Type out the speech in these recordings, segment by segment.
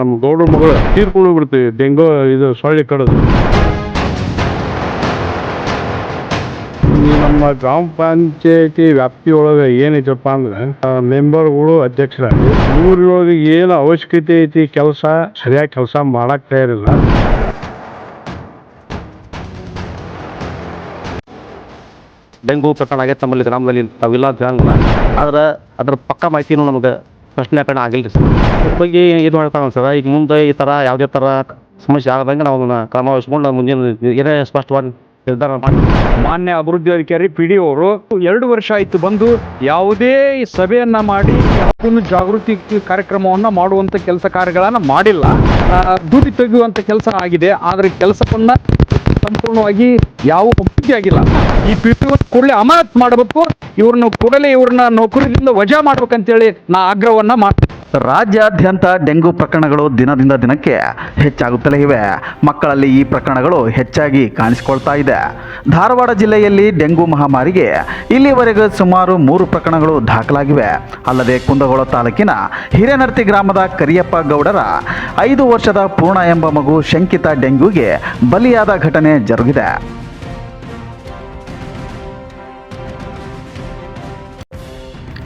ನಮ್ಮ ಗೌಡ್ರ ಮಗಳು ತೀರ್ಕೊಂಡು ಬಿಡ್ತೀವಿ ಡೆಂಗು, ಇದು ಸೊಳ್ಳೆ ಕಡದು. ನಮ್ಮ ಗ್ರಾಮ ಪಂಚಾಯತಿ ವ್ಯಾಪ್ತಿಯೊಳಗೆ ಏನೈತಪ್ಪ ಅಂದ್ರೆ ಮೆಂಬರ್ಗಳು ಅಧ್ಯಕ್ಷರಾಗಿ ಊರೊಳಗೆ ಏನು ಅವಶ್ಯಕತೆ ಐತಿ ಕೆಲಸ, ಸರಿಯಾಗಿ ಕೆಲಸ ಮಾಡಕ್ ತಯಾರಿಲ್ಲ. ಡೆಂಗು ಪ್ರಕರಣ ಆಗೈತೆ ನಮ್ಮಲ್ಲಿ ಗ್ರಾಮದಲ್ಲಿ ತಾವಿಲ್ಲ ಅಂತ ಹೇಳಂಗಿಲ್ಲ ಆದ್ರೆ ಅದ್ರ ಪಕ್ಕ ಮಾಹಿತಿನೂ ನಮಗೆ ಪ್ರಶ್ನೆ ಕಣ ಆಗಿಲ್ಲ ರೀ ಸರ್. ಬಗ್ಗೆ ಇದು ಮಾಡ್ಕೊಂಡು ಸರ್. ಈಗ ಮುಂದೆ ಈ ಥರ ಯಾವುದೇ ಥರ ಸಮಸ್ಯೆ ಆಗದಂಗೆ ನಾವು ಅದನ್ನು ಕ್ರಮ ವಹಿಸ್ಕೊಂಡು ಮುಂದಿನ ಏನೇ ಸ್ಪಷ್ಟವಾಗಿ ನಿರ್ಧಾರ ಮಾಡಿ. ಮಾನ್ಯ ಅಭಿವೃದ್ಧಿ ಅಧಿಕಾರಿ ಪಿ ಡಿ ಅವರು, ಎರಡು ವರ್ಷ ಆಯಿತು ಬಂದು ಯಾವುದೇ ಸಭೆಯನ್ನು ಮಾಡಿ ಯಾವುದನ್ನು ಜಾಗೃತಿ ಕಾರ್ಯಕ್ರಮವನ್ನ ಮಾಡುವಂತ ಕೆಲಸ ಕಾರ್ಯಗಳನ್ನ ಮಾಡಿಲ್ಲ. ದುಡಿ ತೆಗೆಯುವಂಥ ಕೆಲಸ ಆಗಿದೆ. ಆದರೆ ಕೆಲಸವನ್ನ ಸಂಪೂರ್ಣವಾಗಿ ಯಾವ ಒಪ್ಪಿಗೆ ಆಗಿಲ್ಲ. ಈ ಪಿ ಪಿ ಕೂಡಲೇ ಅಮಾನತ್ ಮಾಡಬೇಕು. ಇವ್ರನ್ನ ಕೂಡಲೇ ಇವ್ರನ್ನ ನೌಕರಿಯಿಂದ ವಜಾ ಮಾಡ್ಬೇಕಂತೇಳಿ ನಾ ಆಗ್ರಹವನ್ನ ಮಾಡ್ತೀನಿ. ರಾಜ್ಯಾದ್ಯಂತ ಡೆಂಗು ಪ್ರಕರಣಗಳು ದಿನದಿಂದ ದಿನಕ್ಕೆ ಹೆಚ್ಚಾಗುತ್ತಲೇ ಇವೆ. ಮಕ್ಕಳಲ್ಲಿ ಈ ಪ್ರಕರಣಗಳು ಹೆಚ್ಚಾಗಿ ಕಾಣಿಸಿಕೊಳ್ತಾ ಇದೆ. ಧಾರವಾಡ ಜಿಲ್ಲೆಯಲ್ಲಿ ಡೆಂಗು ಮಹಾಮಾರಿಗೆ ಇಲ್ಲಿವರೆಗೂ ಸುಮಾರು ಮೂರು ಪ್ರಕರಣಗಳು ದಾಖಲಾಗಿವೆ. ಅಲ್ಲದೆ ಕುಂದಗೋಳ ತಾಲೂಕಿನ ಹಿರೇನರ್ತಿ ಗ್ರಾಮದ ಕರಿಯಪ್ಪ ಗೌಡರ ಐದು ವರ್ಷದ ಪೂರ್ಣ ಎಂಬ ಮಗು ಶಂಕಿತ ಡೆಂಗ್ಯೂಗೆ ಬಲಿಯಾದ ಘಟನೆ ಜರುಗಿದೆ.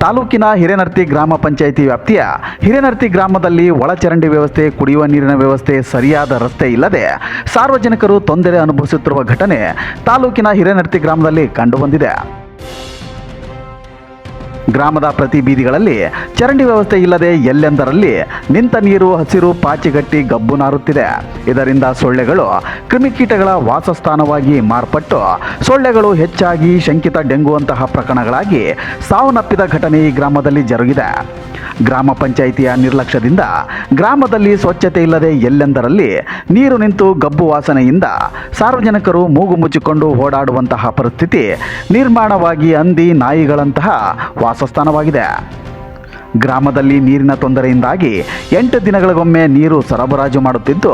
ತಾಲೂಕಿನ ಹಿರೇನರ್ತಿ ಗ್ರಾಮ ಪಂಚಾಯಿತಿ ವ್ಯಾಪ್ತಿಯ ಹಿರೇನರ್ತಿ ಗ್ರಾಮದಲ್ಲಿ ಒಳಚರಂಡಿ ವ್ಯವಸ್ಥೆ, ಕುಡಿಯುವ ನೀರಿನ ವ್ಯವಸ್ಥೆ ಸರಿಯಾದ ರಸ್ತೆ ಇಲ್ಲದೆ ಸಾರ್ವಜನಿಕರು ತೊಂದರೆ ಅನುಭವಿಸುತ್ತಿರುವ ಘಟನೆ ತಾಲೂಕಿನ ಹಿರೇನರ್ತಿ ಗ್ರಾಮದಲ್ಲಿ ಕಂಡುಬಂದಿದೆ. ಗ್ರಾಮದ ಪ್ರತಿ ಬೀದಿಗಳಲ್ಲಿ ಚರಂಡಿ ವ್ಯವಸ್ಥೆ ಇಲ್ಲದೆ ಎಲ್ಲೆಂದರಲ್ಲಿ ನಿಂತ ನೀರು, ಹಸಿರು ಪಾಚಿಗಟ್ಟಿ ಗಬ್ಬು ನಾರುತ್ತಿದೆ. ಇದರಿಂದ ಸೊಳ್ಳೆಗಳು ಕ್ರಿಮಿಕೀಟಗಳ ವಾಸಸ್ಥಾನವಾಗಿ ಮಾರ್ಪಟ್ಟು ಸೊಳ್ಳೆಗಳು ಹೆಚ್ಚಾಗಿ ಶಂಕಿತ ಡೆಂಗುವಂತಹ ಪ್ರಕರಣಗಳಾಗಿ ಸಾವನ್ನಪ್ಪಿದ ಘಟನೆ ಈ ಗ್ರಾಮದಲ್ಲಿ ಜರುಗಿದೆ. ಗ್ರಾಮ ಪಂಚಾಯಿತಿಯ ನಿರ್ಲಕ್ಷ್ಯದಿಂದ ಗ್ರಾಮದಲ್ಲಿ ಸ್ವಚ್ಛತೆ ಇಲ್ಲದೆ ಎಲ್ಲೆಂದರಲ್ಲಿ ನೀರು ನಿಂತು ಗಬ್ಬು ವಾಸನೆಯಿಂದ ಸಾರ್ವಜನಿಕರು ಮೂಗು ಮುಚ್ಚಿಕೊಂಡು ಓಡಾಡುವಂತಹ ಪರಿಸ್ಥಿತಿ ನಿರ್ಮಾಣವಾಗಿ ಹಂದಿ ನಾಯಿಗಳಂತಹ ವಾಸಸ್ಥಾನವಾಗಿದೆ. ಗ್ರಾಮದಲ್ಲಿ ನೀರಿನ ತೊಂದರೆಯಿಂದಾಗಿ ಎಂಟು ದಿನಗಳಿಗೊಮ್ಮೆ ನೀರು ಸರಬರಾಜು ಮಾಡುತ್ತಿದ್ದು,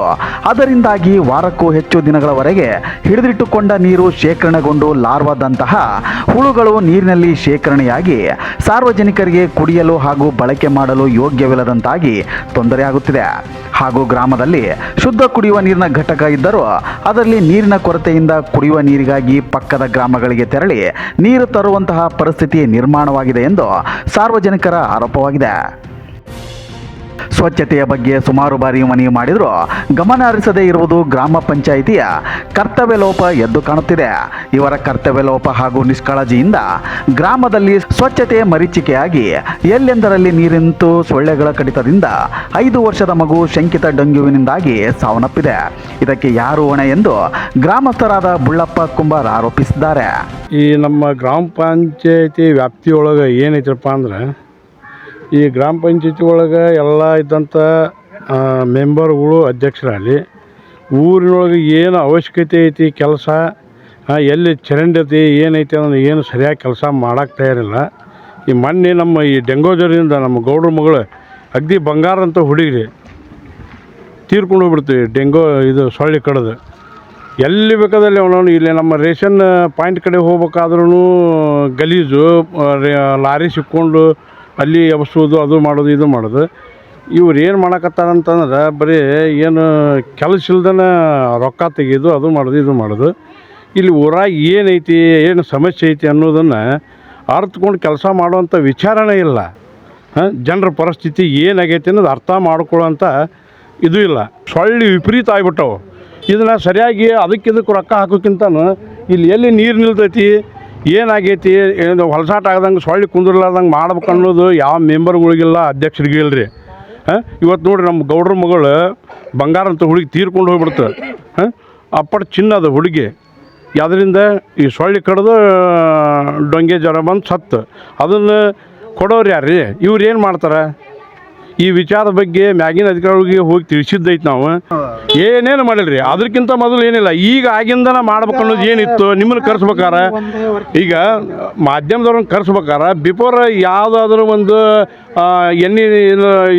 ಅದರಿಂದಾಗಿ ವಾರಕ್ಕೂ ಹೆಚ್ಚು ದಿನಗಳವರೆಗೆ ಹಿಡಿದಿಟ್ಟುಕೊಂಡ ನೀರು ಶೇಖರಣೆಗೊಂಡು ಲಾರ್ವಾದಂತಹ ಹುಳುಗಳು ನೀರಿನಲ್ಲಿ ಶೇಖರಣೆಯಾಗಿ ಸಾರ್ವಜನಿಕರಿಗೆ ಕುಡಿಯಲು ಹಾಗೂ ಬಳಕೆ ಮಾಡಲು ಯೋಗ್ಯವಿಲ್ಲದಂತಾಗಿ ತೊಂದರೆಯಾಗುತ್ತಿದೆ. ಹಾಗೂ ಗ್ರಾಮದಲ್ಲಿ ಶುದ್ಧ ಕುಡಿಯುವ ನೀರಿನ ಘಟಕ ಇದ್ದರೂ, ಅದರಲ್ಲಿ ನೀರಿನ ಕೊರತೆಯಿಂದ ಕುಡಿಯುವ ನೀರಿಗಾಗಿ ಪಕ್ಕದ ಗ್ರಾಮಗಳಿಗೆ ತೆರಳಿ ನೀರು ತರುವಂತಹ ಪರಿಸ್ಥಿತಿ ನಿರ್ಮಾಣವಾಗಿದೆ ಎಂದು ಸಾರ್ವಜನಿಕರ ಆರೋಪವಾಗಿದೆ. ಸ್ವಚ್ಛತೆಯ ಬಗ್ಗೆ ಸುಮಾರು ಬಾರಿ ಮನವಿ ಮಾಡಿದರೂ. ಗಮನ ಹರಿಸದೇ ಇರುವುದು ಗ್ರಾಮ ಪಂಚಾಯಿತಿಯ ಕರ್ತವ್ಯ ಲೋಪ ಎದ್ದು ಕಾಣುತ್ತಿದೆ. ಇವರ ಕರ್ತವ್ಯ ಲೋಪ ಹಾಗೂ ನಿಷ್ಕಾಳಜಿಯಿಂದ ಗ್ರಾಮದಲ್ಲಿ ಸ್ವಚ್ಛತೆ ಮರೀಚಿಕೆಯಾಗಿ ಎಲ್ಲೆಂದರಲ್ಲಿ ನೀರಿಂತು ಸೊಳ್ಳೆಗಳ ಕಡಿತದಿಂದ ಐದು ವರ್ಷದ ಮಗು ಶಂಕಿತ ಡೆಂಗ್ಯೂವಿನಿಂದಾಗಿ ಸಾವನ್ನಪ್ಪಿದೆ. ಇದಕ್ಕೆ ಯಾರು ಹೊಣೆ ಎಂದು ಗ್ರಾಮಸ್ಥರಾದ ಬುಳ್ಳಪ್ಪ ಕುಂಬಾರ ಆರೋಪಿಸಿದ್ದಾರೆ. ಈ ನಮ್ಮ ಗ್ರಾಮ ಪಂಚಾಯಿತಿ ವ್ಯಾಪ್ತಿಯೊಳಗೆ ಏನೈತಪ್ಪ ಅಂದ್ರೆ ಈ ಗ್ರಾಮ ಪಂಚಾಯತಿ ಒಳಗೆ ಎಲ್ಲ ಇದ್ದಂಥ ಮೆಂಬರ್ಗಳು ಅಧ್ಯಕ್ಷರಾಗಲಿ, ಊರಿನೊಳಗೆ ಏನು ಅವಶ್ಯಕತೆ ಐತಿ ಕೆಲಸ ಎಲ್ಲಿ ಚರಂಡಿ ಐತಿ ಏನೈತಿ ಅನ್ನೋದು ಏನು ಸರಿಯಾಗಿ ಕೆಲಸ ಮಾಡೋಕ್ಕೆ ತಯಾರಿಲ್ಲ. ಈ ಮೊನ್ನೆ ನಮ್ಮ ಈ ಡೆಂಗೋ ಜ್ವರದಿಂದ ನಮ್ಮ ಗೌಡ್ರ ಮಗಳು ಅಗ್ದಿ ಬಂಗಾರ ಅಂತ ಹುಡುಗಿ ತೀರ್ಕೊಂಡು ಹೋಗ್ಬಿಡ್ತೀವಿ ಡೆಂಗೋ ಇದು ಸೊಳ್ಳೆ ಕಡ್ದು. ಎಲ್ಲಿ ಬೇಕಾದಲ್ಲಿ ಅವನವನು ಇಲ್ಲಿ ನಮ್ಮ ರೇಷನ್ ಪಾಯಿಂಟ್ ಕಡೆ ಹೋಗ್ಬೇಕಾದ್ರೂ ಗಲೀಜು ಲಾರಿ ಸಿಕ್ಕೊಂಡು ಅಲ್ಲಿ ಎಬ್ಸೋದು ಅದು ಮಾಡೋದು ಇದು ಮಾಡೋದು. ಇವ್ರು ಏನು ಮಾಡಕತ್ತಾರಂತಂದ್ರೆ ಬರೀ ಏನು ಕೆಲಸ ಇಲ್ದನ ರೊಕ್ಕ ತೆಗೆಯೋದು ಅದು ಮಾಡೋದು, ಇದು ಮಾಡೋದು. ಇಲ್ಲಿ ಊರಾಗ ಏನೈತಿ, ಏನು ಸಮಸ್ಯೆ ಐತಿ ಅನ್ನೋದನ್ನು ಅರ್ಥಕೊಂಡು ಕೆಲಸ ಮಾಡುವಂಥ ವಿಚಾರನೇ ಇಲ್ಲ. ಜನರ ಪರಿಸ್ಥಿತಿ ಏನಾಗೈತಿ ಅನ್ನೋದು ಅರ್ಥ ಮಾಡ್ಕೊಳ್ಳೋಂಥ ಇದು ಇಲ್ಲ. ಸೊಳ್ಳೆ ವಿಪರೀತ ಆಗ್ಬಿಟ್ಟವು. ಇದನ್ನು ಸರಿಯಾಗಿ ಅದಕ್ಕೆ ಇದಕ್ಕೆ ರೊಕ್ಕ ಹಾಕೋಕ್ಕಿಂತ ಇಲ್ಲಿ ಎಲ್ಲಿ ನೀರು ನಿಲ್ತೈತಿ ಏನಾಗೈತಿ? ಏನು ಹೊಲಸಾಟ ಆಗದಂಗೆ ಸೊಳ್ಳೆ ಕುಂದಿರ್ಲಾರ್ದಂಗೆ ಮಾಡ್ಬೇಕು ಅನ್ನೋದು ಯಾವ ಮೆಂಬರ್ಗಳಿಗಿಲ್ಲ ಅಧ್ಯಕ್ಷರಿಗೆ ಹೇಳ್ರಿ ಹಾಂ? ಇವತ್ತು ನೋಡ್ರಿ ನಮ್ಮ ಗೌಡ್ರ ಮಗಳು ಬಂಗಾರ ಅಂತ ಹುಡುಗಿ ತೀರ್ಕೊಂಡು ಹೋಗ್ಬಿಡ್ತು. ಹಾಂ? ಅಪ್ಪಟ ಅದು ಹುಡುಗಿ. ಅದರಿಂದ ಈ ಸೊಳ್ಳೆ ಕಡ್ದು ಡೊಂಗೆ ಜ್ವರ ಬಂದು ಸತ್ತು. ಅದನ್ನು ಕೊಡೋರು ಯಾರು ರೀ ಇವ್ರು ಏನು ಮಾಡ್ತಾರೆ? ಈ ವಿಚಾರದ ಬಗ್ಗೆ ಮ್ಯಾಗಿನ ಅಧಿಕಾರಿಗಳಿಗೆ ಹೋಗಿ ತಿಳಿಸಿದ್ದೈತೆ ನಾವು. ಏನೇನು ಮಾಡಿಲ್ರಿ? ಅದಕ್ಕಿಂತ ಮೊದಲು ಏನಿಲ್ಲ. ಈಗ ಆಗಿಂದನ ಮಾಡ್ಬೇಕು ಅನ್ನೋದು ಏನಿತ್ತು? ನಿಮ್ಮನ್ನು ಕರೆಸ್ಬೇಕಾರ? ಈಗ ಮಾಧ್ಯಮದವ್ರನ್ನ ಕರೆಸ್ಬೇಕಾರ? ಬಿಫೋರ್ ಯಾವುದಾದ್ರೂ ಒಂದು ಎಣ್ಣೆ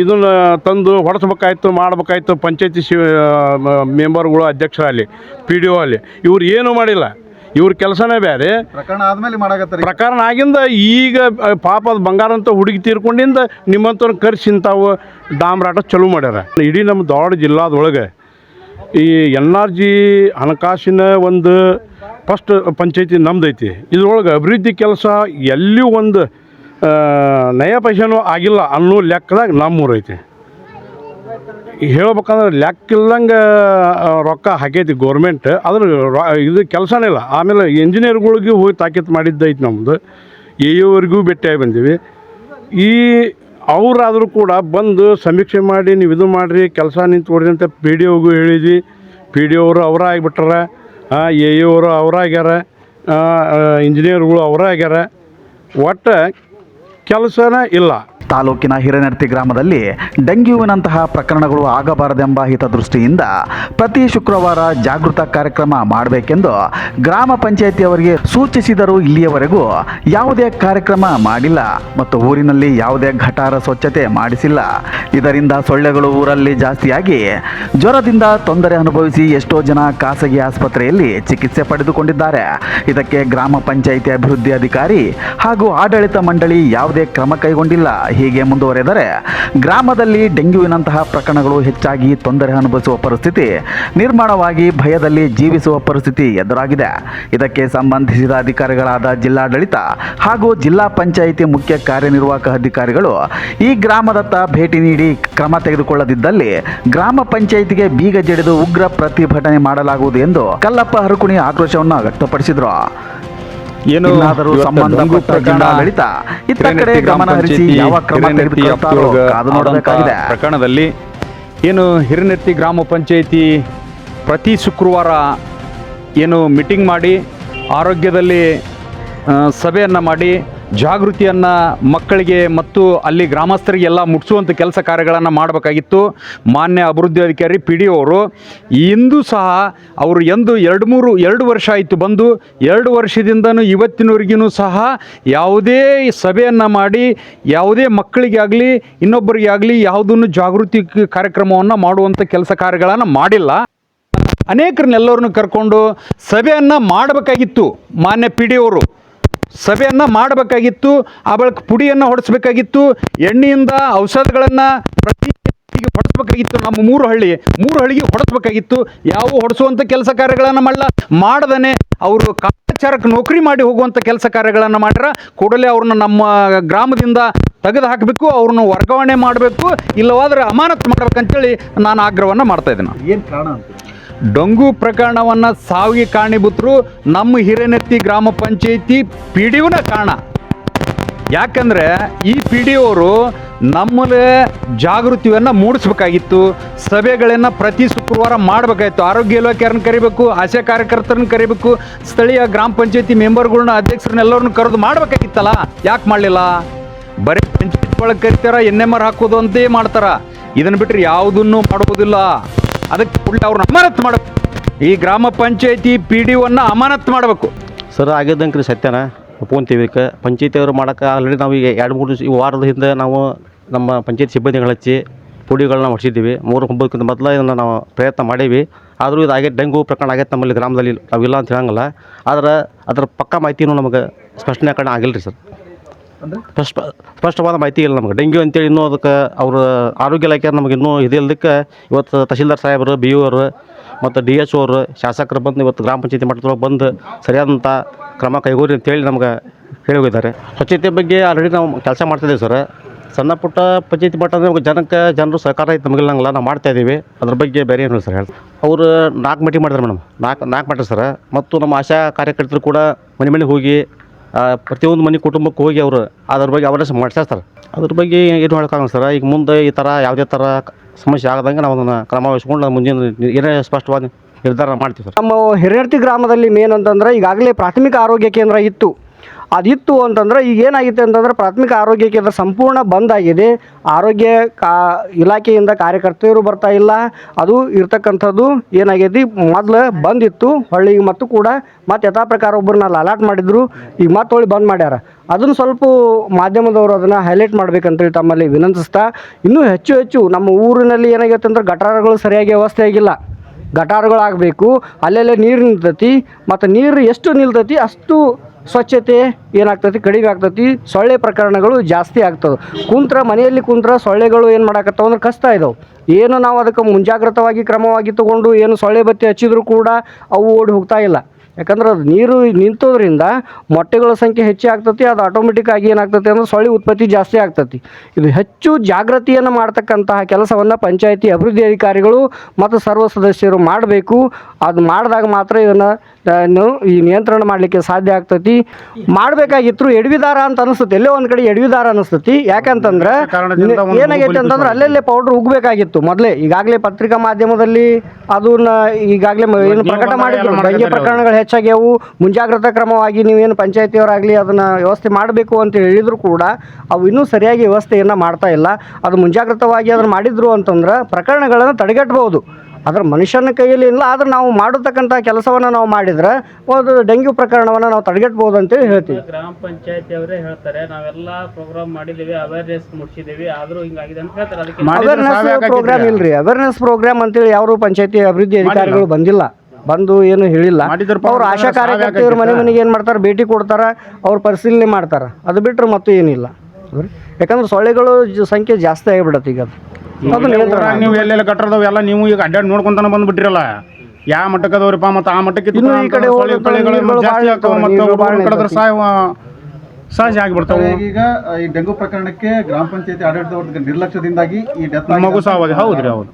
ಇದನ್ನ ತಂದು ಹೊಡೆಸ್ಬೇಕಾಯ್ತು, ಮಾಡ್ಬೇಕಾಯ್ತು, ಪಂಚಾಯತಿ ಮೆಂಬರ್ಗಳು ಅಧ್ಯಕ್ಷರಲ್ಲಿ ಪಿ ಡಿ ಒ ಅಲ್ಲಿ, ಇವ್ರು ಏನೂ ಮಾಡಿಲ್ಲ. ಇವ್ರ ಕೆಲಸನೇ ಬೇರೆ. ಪ್ರಕರಣ ಆದ್ಮೇಲೆ ಮಾಡಾಕತ್ತಾರೆ ಪ್ರಕರಣ ಆಗಿಂದ ಈಗ ಪಾಪದ ಪಾಪ ಬಂಗಾರ ಅಂತ ಹುಡುಗಿ ತೀರ್ಕೊಂಡಿಂದ ನಿಮ್ಮಂಥವ್ರನ್ನ ಕರ್ಸಿ ಇಂಥವು ಡಾಮ್ರಾಟ ಚಲೋ ಮಾಡ್ಯಾರ. ಇಡೀ ನಮ್ಮ ದೊಡ್ಡ ಜಿಲ್ಲಾದೊಳಗೆ ಈ ಎನ್ ಆರ್ ಜಿ ಹಣಕಾಸಿನ ಒಂದು ಫಸ್ಟ್ ಪಂಚಾಯತಿ ನಮ್ದೈತಿ. ಇದ್ರೊಳಗೆ ಅಭಿವೃದ್ಧಿ ಕೆಲಸ ಎಲ್ಲಿಯೂ ಒಂದು ನಯ ಪೈಸೆನೂ ಆಗಿಲ್ಲ ಅನ್ನೋ ಲೆಕ್ಕದಾಗ ನಮ್ಮೂರು ಐತಿ ಹೇಳ್ಬೇಕಂದ್ರೆ ಲೆಕ್ಕಿಲ್ದಂಗೆ ರೊಕ್ಕ ಹಾಕೈತಿ ಗೋರ್ಮೆಂಟ್ ಆದ್ರೆ ಇದು ಕೆಲಸನೇ ಇಲ್ಲ. ಆಮೇಲೆ ಇಂಜಿನಿಯರ್ಗಳಿಗೂ ಹೋಗಿ ತಾಕೀತು ಮಾಡಿದ್ದೈತಿ ನಮ್ಮದು ಎವರೆಗೂ ಭೇಟಿಯಾಗಿ ಬಂದೀವಿ. ಈ ಅವರಾದರೂ ಕೂಡ ಬಂದು ಸಮೀಕ್ಷೆ ಮಾಡಿ, ನೀವು ಇದು ಮಾಡಿರಿ, ಕೆಲಸ ನಿಂತು ಅಂತ ಪಿ ಡಿ ಒಗೂ ಹೇಳಿದ್ವಿ. ಪಿ ಡಿ ಅವರು ಅವರ ಆಗಿಬಿಟ್ಟಾರ. ಎ ಇ ಅವರು ಅವರ ಆಗ್ಯಾರ. ಇಂಜಿನಿಯರ್ಗಳು ಅವರ ಆಗ್ಯಾರ. ಒಟ್ಟು ಕೆಲಸನೇ ಇಲ್ಲ. ತಾಲೂಕಿನ ಹಿರೇನರ್ತಿ ಗ್ರಾಮದಲ್ಲಿ ಡೆಂಗ್ಯೂವಿನಂತಹ ಪ್ರಕರಣಗಳು ಆಗಬಾರದೆಂಬ ಹಿತದೃಷ್ಟಿಯಿಂದ ಪ್ರತಿ ಶುಕ್ರವಾರ ಜಾಗೃತ ಕಾರ್ಯಕ್ರಮ ಮಾಡಬೇಕೆಂದು ಗ್ರಾಮ ಪಂಚಾಯಿತಿಯವರಿಗೆ ಸೂಚಿಸಿದರೂ ಇಲ್ಲಿಯವರೆಗೂ ಯಾವುದೇ ಕಾರ್ಯಕ್ರಮ ಮಾಡಿಲ್ಲ ಮತ್ತು ಊರಿನಲ್ಲಿ ಯಾವುದೇ ಘಟಾರ ಸ್ವಚ್ಛತೆ ಮಾಡಿಸಿಲ್ಲ. ಇದರಿಂದ ಸೊಳ್ಳೆಗಳು ಊರಲ್ಲಿ ಜಾಸ್ತಿಯಾಗಿ ಜ್ವರದಿಂದ ತೊಂದರೆ ಅನುಭವಿಸಿ ಎಷ್ಟೋ ಜನ ಖಾಸಗಿ ಆಸ್ಪತ್ರೆಯಲ್ಲಿ ಚಿಕಿತ್ಸೆ ಪಡೆದುಕೊಂಡಿದ್ದಾರೆ. ಇದಕ್ಕೆ ಗ್ರಾಮ ಪಂಚಾಯಿತಿ ಅಭಿವೃದ್ಧಿ ಅಧಿಕಾರಿ ಹಾಗೂ ಆಡಳಿತ ಮಂಡಳಿ ಯಾವುದೇ ಕ್ರಮ ಕೈಗೊಂಡಿಲ್ಲ. ಹೀಗೆ ಮುಂದುವರೆದರೆ ಗ್ರಾಮದಲ್ಲಿ ಡೆಂಗ್ಯೂವಿನಂತಹ ಪ್ರಕರಣಗಳು ಹೆಚ್ಚಾಗಿ ತೊಂದರೆ ಅನುಭವಿಸುವ ಪರಿಸ್ಥಿತಿ, ನಿರ್ಮಾಣವಾಗಿ ಭಯದಲ್ಲಿ ಜೀವಿಸುವ ಪರಿಸ್ಥಿತಿ ಎದುರಾಗಿದೆ. ಇದಕ್ಕೆ ಸಂಬಂಧಿಸಿದ ಅಧಿಕಾರಿಗಳಾದ ಜಿಲ್ಲಾಡಳಿತ ಹಾಗೂ ಜಿಲ್ಲಾ ಪಂಚಾಯಿತಿ ಮುಖ್ಯ ಕಾರ್ಯನಿರ್ವಾಹಕ ಅಧಿಕಾರಿಗಳು ಈ ಗ್ರಾಮದತ್ತ ಭೇಟಿ ನೀಡಿ ಕ್ರಮ ತೆಗೆದುಕೊಳ್ಳದಿದ್ದಲ್ಲಿ ಗ್ರಾಮ ಪಂಚಾಯಿತಿಗೆ ಬೀಗ ಜಡಿದು ಉಗ್ರ ಪ್ರತಿಭಟನೆ ಮಾಡಲಾಗುವುದು ಎಂದು ಕಲ್ಲಪ್ಪ ಹರಕುಣಿ ಆಕ್ರೋಶವನ್ನು ವ್ಯಕ್ತಪಡಿಸಿದರು. ಏನು ಇನ್ನಾದರೂ ಸಂಬಂಧಪಟ್ಟ ಜಿಲ್ಲಾಡಳಿತ ಇತ್ತ ಕಡೆ ಗಮನ ಹರಿಸಿ ಯಾವ ಕ್ರಮ ವ್ಯಾಪ್ತಿಯೊಳಗ ಕಾದು ನೋಡಬೇಕಾಗಿದೆ. ಪ್ರಕರಣದಲ್ಲಿ ಏನು ಹಿರಿನೆತ್ತಿ ಗ್ರಾಮ ಪಂಚಾಯಿತಿ ಪ್ರತಿ ಶುಕ್ರವಾರ ಏನು ಮೀಟಿಂಗ್ ಮಾಡಿ ಆರೋಗ್ಯದಲ್ಲಿ ಸಭೆಯನ್ನು ಮಾಡಿ ಜಾಗೃತಿಯನ್ನು ಮಕ್ಕಳಿಗೆ ಮತ್ತು ಅಲ್ಲಿ ಗ್ರಾಮಸ್ಥರಿಗೆಲ್ಲ ಮುಟ್ಟಿಸುವಂಥ ಕೆಲಸ ಕಾರ್ಯಗಳನ್ನು ಮಾಡಬೇಕಾಗಿತ್ತು. ಮಾನ್ಯ ಅಭಿವೃದ್ಧಿ ಅಧಿಕಾರಿ ಪಿ ಡಿ ಅವರು. ಇಂದು ಸಹ ಅವರು ಎಂದು ಎರಡು ಮೂರು, ಎರಡು ವರ್ಷ ಆಯಿತು ಬಂದು, ಎರಡು ವರ್ಷದಿಂದನೂ ಇವತ್ತಿನವರೆಗೂ ಸಹ ಯಾವುದೇ ಸಭೆಯನ್ನು ಮಾಡಿ, ಯಾವುದೇ ಮಕ್ಕಳಿಗೆ ಆಗಲಿ, ಇನ್ನೊಬ್ಬರಿಗೆ ಆಗಲಿ ಯಾವುದನ್ನು ಜಾಗೃತಿ ಕಾರ್ಯಕ್ರಮವನ್ನು ಮಾಡುವಂಥ ಕೆಲಸ ಕಾರ್ಯಗಳನ್ನು ಮಾಡಿಲ್ಲ. ಅನೇಕರನ್ನೆಲ್ಲರನ್ನು ಕರ್ಕೊಂಡು ಸಭೆಯನ್ನು ಮಾಡಬೇಕಾಗಿತ್ತು ಮಾನ್ಯ ಪಿ ಡಿ ಅವರು. ಸಭೆಯನ್ನು ಮಾಡಬೇಕಾಗಿತ್ತು ಆ ಬಳಿಕ ಪುಡಿಯನ್ನು ಹೊಡೆಸ್ಬೇಕಾಗಿತ್ತು, ಎಣ್ಣೆಯಿಂದ ಔಷಧಗಳನ್ನು ಪ್ರತಿ ಹೊಡೆಸಬೇಕಾಗಿತ್ತು. ನಮ್ಮ ಮೂರು ಹಳ್ಳಿ, ಮೂರು ಹಳ್ಳಿಗೆ ಹೊಡೆಸ್ಬೇಕಾಗಿತ್ತು. ಯಾವ ಹೊಡೆಸುವಂಥ ಕೆಲಸ ಕಾರ್ಯಗಳನ್ನು ಮಾಡಲ್ಲ ಮಾಡದನೆ ಅವರು ಕಾಚಾರಕ್ಕೆ ನೌಕರಿ ಮಾಡಿ ಹೋಗುವಂಥ ಕೆಲಸ ಕಾರ್ಯಗಳನ್ನು ಮಾಡ್ಯಾರ. ಕೂಡಲೇ ಅವ್ರನ್ನ ನಮ್ಮ ಗ್ರಾಮದಿಂದ ತೆಗೆದು ಹಾಕಬೇಕು, ಅವ್ರನ್ನ ವರ್ಗಾವಣೆ ಮಾಡಬೇಕು, ಇಲ್ಲವಾದ್ರೆ ಅಮಾನತ್ ಮಾಡ್ಬೇಕಂತೇಳಿ ನಾನು ಆಗ್ರಹವನ್ನು ಮಾಡ್ತಾ ಇದ್ದೇನೆ. ಏನು ಕಾರಣ ಅಂತ? ಡೊಂಗು ಪ್ರಕರಣವನ್ನು ಸಾವಿಗೆ ಕಾರಣೀಭೂತರು ನಮ್ಮ ಹಿರೇನೆತ್ತಿ ಗ್ರಾಮ ಪಂಚಾಯಿತಿ ಪಿ ಡಿ ಕಾರಣ. ಯಾಕಂದರೆ ಈ ಪಿ ಡಿ ಒರು ನಮ್ಮಲ್ಲಿ ಜಾಗೃತಿಯನ್ನು ಮೂಡಿಸ್ಬೇಕಾಗಿತ್ತು, ಸಭೆಗಳನ್ನು ಪ್ರತಿ ಶುಕ್ರವಾರ ಮಾಡಬೇಕಾಗಿತ್ತು ಆರೋಗ್ಯ ಇಲಾಖೆಯವ್ರನ್ನ ಕರಿಬೇಕು ಆಶೆ ಕಾರ್ಯಕರ್ತರನ್ನ ಕರಿಬೇಕು, ಸ್ಥಳೀಯ ಗ್ರಾಮ ಪಂಚಾಯತಿ ಮೆಂಬರ್ಗಳನ್ನ, ಅಧ್ಯಕ್ಷರನ್ನೆಲ್ಲರನ್ನು ಕರೆದು ಮಾಡಬೇಕಾಗಿತ್ತಲ್ಲ? ಯಾಕೆ ಮಾಡಲಿಲ್ಲ? ಬರೀ ಪಂಚಾಯತ್ ಒಳಗೆ ಕರಿತಾರ ಎನ್ ಎಂ ಆರ್ ಹಾಕೋದು ಅಂತೇ ಮಾಡ್ತಾರ. ಇದನ್ನು ಬಿಟ್ಟರೆ ಯಾವುದನ್ನು ಮಾಡೋದಿಲ್ಲ ಅದಕ್ಕೆ ಕೂಡಲೇ ಅವ್ರನ್ನ ಅಮಾನತ್ ಮಾಡಬೇಕು ಈ ಗ್ರಾಮ ಪಂಚಾಯತಿ ಪಿ ಡಿ ಒನ್ನ ಅಮಾನತ್ ಮಾಡಬೇಕು. ಸರ್, ಆಗಿದ್ದಂಗೆ ರೀ ಸತ್ಯನ ಒಪ್ಕೊಂತೀವಿ ಪಂಚಾಯತಿ ಅವರು ಮಾಡೋಕೆ ಆಲ್ರೆಡಿ ನಾವು ಈಗ ಎರಡು, ಮೂರು ದಿವಸ, ಈ ವಾರದ ಹಿಂದೆ ನಾವು ನಮ್ಮ ಪಂಚಾಯತ್ ಸಿಬ್ಬಂದಿಗಳು ಹಚ್ಚಿ ಪುಡಿಗಳನ್ನ ಹೊಡ್ಸಿದ್ದೀವಿ ಮೂರು ಒಂಬತ್ತಕ್ಕಿಂತ ಮೊದಲು ಇದನ್ನು ನಾವು ಪ್ರಯತ್ನ ಮಾಡೀವಿ. ಆದರೂ ಇದು ಆಗೈತೆ ಡೆಂಗು ಪ್ರಕರಣ ಆಗೈತೆ ನಮ್ಮಲ್ಲಿ ಗ್ರಾಮದಲ್ಲಿ. ನಾವಿಲ್ಲ ಅಂತ ಹೇಳಂಗಿಲ್ಲ. ಆದ್ರೆ ಅದರ ಪಕ್ಕ ಮಾಹಿತಿನೂ ನಮಗೆ ಸ್ಪಷ್ಟೀಕರಣ ಆಗಿಲ್ಲ ರೀ ಸರ್. ಸ್ಪಷ್ಟ ಸ್ಪಷ್ಟವಾದ ಮಾಹಿತಿ ಇಲ್ಲ ನಮಗೆ. ಡೆಂಗ್ಯೂ ಅಂತೇಳಿ ಇನ್ನೂ ಅದಕ್ಕೆ ಅವ್ರ ಆರೋಗ್ಯ ಇಲಾಖೆ ನಮಗೆ ಇನ್ನೂ ಇದಿಲ್ಲದಕ್ಕೆ ಇವತ್ತು ತಹಶೀಲ್ದಾರ್ ಸಾಹೇಬರು, ಬಿ ಅವರು ಮತ್ತು ಡಿ ಎಚ್ ಅವರು, ಶಾಸಕರು ಬಂದು ಇವತ್ತು ಗ್ರಾಮ ಪಂಚಾಯತಿ ಮಟ್ಟದೊಳಗೆ ಬಂದು ಸರಿಯಾದಂಥ ಕ್ರಮ ಕೈಗೊಳ್ಳಿ ಅಂತೇಳಿ ನಮ್ಗೆ ಹೇಳಿ ಹೋಗಿದ್ದಾರೆ. ಸ್ವಚ್ಛತೆ ಬಗ್ಗೆ ಆಲ್ರೆಡಿ ನಾವು ಕೆಲಸ ಮಾಡ್ತಿದ್ದೀವಿ ಸರ್. ಸಣ್ಣ ಪುಟ್ಟ ಪಂಚಾಯತಿ ಮಟ್ಟ ಅಂದರೆ ನಮ್ಗೆ ಜನಕ್ಕೆ ಜನರು ಸಹಕಾರ ಐತೆ ನಮಗಿಲ್ಲಂಗಿಲ್ಲ ನಾವು ಮಾಡ್ತಾ ಇದ್ದೀವಿ. ಅದ್ರ ಬಗ್ಗೆ ಬೇರೆ ಏನು ಸರ್ ಹೇಳಿ ಅವರು ನಾಲ್ಕು ಮೀಟಿಂಗ್ ಮಾಡಿದ್ರು ಮೇಡಮ್. ನಾಲ್ಕು ನಾಲ್ಕು ಮಾಡಿದ್ರು ಸರ್. ಮತ್ತು ನಮ್ಮ ಆಶಾ ಕಾರ್ಯಕರ್ತರು ಕೂಡ ಮನೆ ಮನೆಗೆ ಹೋಗಿ ಪ್ರತಿಯೊಂದು ಮನೆ ಕುಟುಂಬಕ್ಕೆ ಹೋಗಿ ಅವರು ಅದ್ರ ಬಗ್ಗೆ ಅವೇರ್ನೆಸ್ ಮಾಡ್ತಾರೆ ಸರ್ ಅದ್ರ ಬಗ್ಗೆ ಏನು ಹೇಳೋಕ್ಕಾಗಲ್ಲ ಸರ್. ಈಗ ಮುಂದೆ ಈ ಥರ ಯಾವುದೇ ಥರ ಸಮಸ್ಯೆ ಆಗದಂಗೆ ನಾವು ಅದನ್ನು ಕ್ರಮ ವಹಿಸ್ಕೊಂಡು ಮುಂದಿನ ಏನೇ ಸ್ಪಷ್ಟವಾದ ನಿರ್ಧಾರ ಮಾಡ್ತೀವಿ ಸರ್. ನಮ್ಮ ಹಿರಿಯರ್ತಿ ಗ್ರಾಮದಲ್ಲಿ ಮೇನ್ ಅಂತಂದ್ರೆ ಈಗಾಗಲೇ ಪ್ರಾಥಮಿಕ ಆರೋಗ್ಯ ಕೇಂದ್ರ ಇತ್ತು. ಅದಿತ್ತು ಅಂತಂದ್ರೆ ಈಗ ಏನಾಗಿತ್ತು ಅಂತಂದ್ರೆ ಪ್ರಾಥಮಿಕ ಆರೋಗ್ಯ ಕೇಂದ್ರ ಸಂಪೂರ್ಣ ಬಂದ್ ಆಗಿದೆ. ಆರೋಗ್ಯ ಕಾ ಇಲಾಖೆಯಿಂದ ಕಾರ್ಯಕರ್ತರು ಬರ್ತಾ ಇಲ್ಲ. ಅದು ಇರ್ತಕ್ಕಂಥದ್ದು ಏನಾಗೈತಿ, ಮೊದಲು ಬಂದಿತ್ತು ಹೊಳ್ಳಿ ಮತ್ತು ಕೂಡ ಮತ್ತೆ ಯಥಾ ಪ್ರಕಾರ ಒಬ್ಬರನ್ನ ಅಲಾಟ್ ಮಾಡಿದ್ರು, ಈಗ ಮತ್ತೆ ಹೊಳ್ಳಿ ಬಂದ್ ಮಾಡ್ಯಾರ. ಅದನ್ನು ಸ್ವಲ್ಪ ಮಾಧ್ಯಮದವರು ಅದನ್ನು ಹೈಲೈಟ್ ಮಾಡ್ಬೇಕಂತೇಳಿ ತಮ್ಮಲ್ಲಿ ವಿನಂತಿಸ್ತಾ, ಇನ್ನೂ ಹೆಚ್ಚು ಹೆಚ್ಚು ನಮ್ಮ ಊರಿನಲ್ಲಿ ಏನಾಗೈತೆ ಅಂದ್ರೆ ಗಟಾರಗಳು ಸರಿಯಾಗಿ ವ್ಯವಸ್ಥೆ ಆಗಿಲ್ಲ. ಗಟಾರಗಳಾಗಬೇಕು, ಅಲ್ಲೆಲ್ಲೇ ನೀರು ನಿಲ್ತೈತಿ, ಮತ್ತು ನೀರು ಎಷ್ಟು ನಿಲ್ತೈತಿ ಅಷ್ಟು ಸ್ವಚ್ಛತೆ ಏನಾಗ್ತೈತಿ, ಕಡಿಮೆ ಆಗ್ತೈತಿ, ಸೊಳ್ಳೆ ಪ್ರಕರಣಗಳು ಜಾಸ್ತಿ ಆಗ್ತದೆ ಕುಂತ್ರ, ಮನೆಯಲ್ಲಿ ಕುಂತ್ರ ಸೊಳ್ಳೆಗಳು ಏನು ಮಾಡಾಕತ್ತಾವ ಅಂದ್ರೆ ಕಷ್ಟ ಇದಾವೆ. ಏನು ನಾವು ಅದಕ್ಕೆ ಮುಂಜಾಗ್ರತವಾಗಿ ಕ್ರಮವಾಗಿ ತಗೊಂಡು ಏನು ಸೊಳ್ಳೆ ಬತ್ತಿ ಹಚ್ಚಿದ್ರು ಕೂಡ ಅವು ಓಡಿ ಹೋಗ್ತಾ ಇಲ್ಲ. ಯಾಕಂದ್ರೆ ಅದು ನೀರು ನಿಂತೋದ್ರಿಂದ ಮೊಟ್ಟೆಗಳ ಸಂಖ್ಯೆ ಹೆಚ್ಚು ಆಗ್ತತಿ, ಅದು ಆಟೋಮೆಟಿಕ್ ಆಗಿ ಏನಾಗ್ತತಿ ಅಂದ್ರೆ ಸೊಳ್ಳೆ ಉತ್ಪತ್ತಿ ಜಾಸ್ತಿ ಆಗ್ತತಿ. ಇದು ಹೆಚ್ಚು ಜಾಗೃತಿಯನ್ನು ಮಾಡ್ತಕ್ಕಂತಹ ಕೆಲಸವನ್ನು ಪಂಚಾಯಿತಿ ಅಭಿವೃದ್ಧಿ ಅಧಿಕಾರಿಗಳು ಮತ್ತು ಸರ್ವ ಸದಸ್ಯರು ಮಾಡಬೇಕು. ಅದು ಮಾಡಿದಾಗ ಮಾತ್ರ ಇದನ್ನು ಈ ನಿಯಂತ್ರಣ ಮಾಡಲಿಕ್ಕೆ ಸಾಧ್ಯ ಆಗ್ತತಿ. ಮಾಡಬೇಕಾಗಿತ್ತು ಎಡವಿದಾರ ಅಂತ ಅನಿಸ್ತತಿ. ಎಲ್ಲೋ ಒಂದು ಕಡೆ ಎಡವಿದಾರ ಅನಿಸ್ತತಿ. ಯಾಕಂತಂದ್ರೆ ಏನಾಗೈತೆ ಅಂತಂದ್ರೆ ಅಲ್ಲೆಲ್ಲೇ ಪೌಡ್ರ್ ಉಗ್ಬೇಕಾಗಿತ್ತು ಮೊದಲೇ. ಈಗಾಗಲೇ ಪತ್ರಿಕಾ ಮಾಧ್ಯಮದಲ್ಲಿ ಅದನ್ನ ಈಗಾಗಲೇ ಏನು ಪ್ರಕಟ ಮಾಡಿದ್ರು. ಬಂಗೆ ಪ್ರಕರಣಗಳು ಹೆಚ್ಚಾಗ್ಯವು. ಮುಂಜಾಗ್ರತಾ ಕ್ರಮವಾಗಿ ನೀವೇನು ಪಂಚಾಯತಿಯವರಾಗಲಿ ಅದನ್ನು ವ್ಯವಸ್ಥೆ ಮಾಡಬೇಕು ಅಂತ ಹೇಳಿದ್ರು ಕೂಡ ಅವು ಇನ್ನೂ ಸರಿಯಾಗಿ ವ್ಯವಸ್ಥೆಯನ್ನು ಮಾಡ್ತಾ ಇಲ್ಲ. ಅದು ಮುಂಜಾಗ್ರತವಾಗಿ ಅದನ್ನು ಮಾಡಿದ್ರು ಅಂತಂದ್ರೆ ಪ್ರಕರಣಗಳನ್ನು ತಡೆಗಟ್ಟಬಹುದು ಅದ್ರ ಮನುಷ್ಯನ ಕೈಯಲ್ಲಿ ಇಲ್ಲ ಆದ್ರೆ ನಾವು ಮಾಡತಕ್ಕಂಥ ಕೆಲಸವನ್ನು ನಾವು ಮಾಡಿದ್ರೆ ಒಂದು ಡೆಂಗ್ಯೂ ಪ್ರಕರಣವನ್ನು ನಾವು ತಡೆಗಟ್ಟಬಹುದು ಅಂತೇಳಿ ಹೇಳ್ತೀವಿ. ಗ್ರಾಮ ಪಂಚಾಯತಿ ಅವರೇ ಹೇಳ್ತಾರೆ ನಾವೆಲ್ಲ ಪ್ರೋಗ್ರಾಮ್ ಮಾಡಿದ್ದೀವಿ ಅವೇರ್ನೆಸ್ ಮುಗಿಸಿದ್ದೀವಿ ಆದರೂ ಹಿಂಗಾಗಿದೆ ಅಂತ ಹೇಳ್ತಾರೆ. ಅದಕ್ಕೆ ಅವೇರ್ನೆಸ್ ಪ್ರೋಗ್ರಾಮ್ ಇಲ್ಲರಿ ಅವೇರ್ನೆಸ್ ಪ್ರೋಗ್ರಾಮ್ ಅಂತೇಳಿ ಯಾರು ಪಂಚಾಯತಿ ಅಭಿವೃದ್ಧಿ ಅಧಿಕಾರಿಗಳು ಬಂದಿಲ್ಲ. ಬಂದು ಏನು ಹೇಳಿಲ್ಲ. ಅವ್ರು ಆಶಾ ಕಾರ್ಯಕರ್ತೆಯವ್ರ ಮನೆ ಮನೆಗೆ ಏನು ಮಾಡ್ತಾರೆ? ಭೇಟಿ ಕೊಡ್ತಾರೆ ಅವ್ರು ಪರಿಶೀಲನೆ ಮಾಡ್ತಾರೆ. ಅದು ಬಿಟ್ಟರೆ ಮತ್ತೂ ಏನಿಲ್ಲ ಯಾಕಂದ್ರೆ ಸೊಳ್ಳೆಗಳು ಸಂಖ್ಯೆ ಜಾಸ್ತಿ ಆಗಿಬಿಡತ್ತೆ ಈಗ ಅದು. ನೀವು ಎಲ್ಲೆಲ್ಲ ಕಟ್ಟಡದವು ಎಲ್ಲ ನೀವು ಈಗ ಅಡ್ಡಾಡಿ ನೋಡ್ಕೊಂತಾನೆ ಬಂದ್ಬಿಟ್ಟಿರಲ್ಲ. ಯಾವ ಮಟ್ಟಕ್ಕೆ ಅದಾವ್ರಿಪ್ಪ ಮತ್ತೆ ಆ ಮಟ್ಟಕ್ಕೆ ಇನ್ನು ಈ ಕಡೆ ಪಳೆಗಳು ನೀರುಗಳು ಜಾಸ್ತಿ ಆಗ್ತಾವ ಮತ್ತು ಹುಡುಗರು ಕಡಿದ್ರೆ. ಸಾಯುವ ಸಹಜ ಆಗಿಬಿಡ್ತಾವೆ. ಈಗ ಈ ಡೆಂಗು ಪ್ರಕರಣಕ್ಕೆ ಗ್ರಾಮ ಪಂಚಾಯತಿ ಆಡಳಿತ ವರ್ಗದ ನಿರ್ಲಕ್ಷ್ಯದಿಂದಾಗಿ ಈ ಡೆತ್ ಮಗು ಸಾವಾಗಿ ಹೌದ್ರಿ ಹೌದು.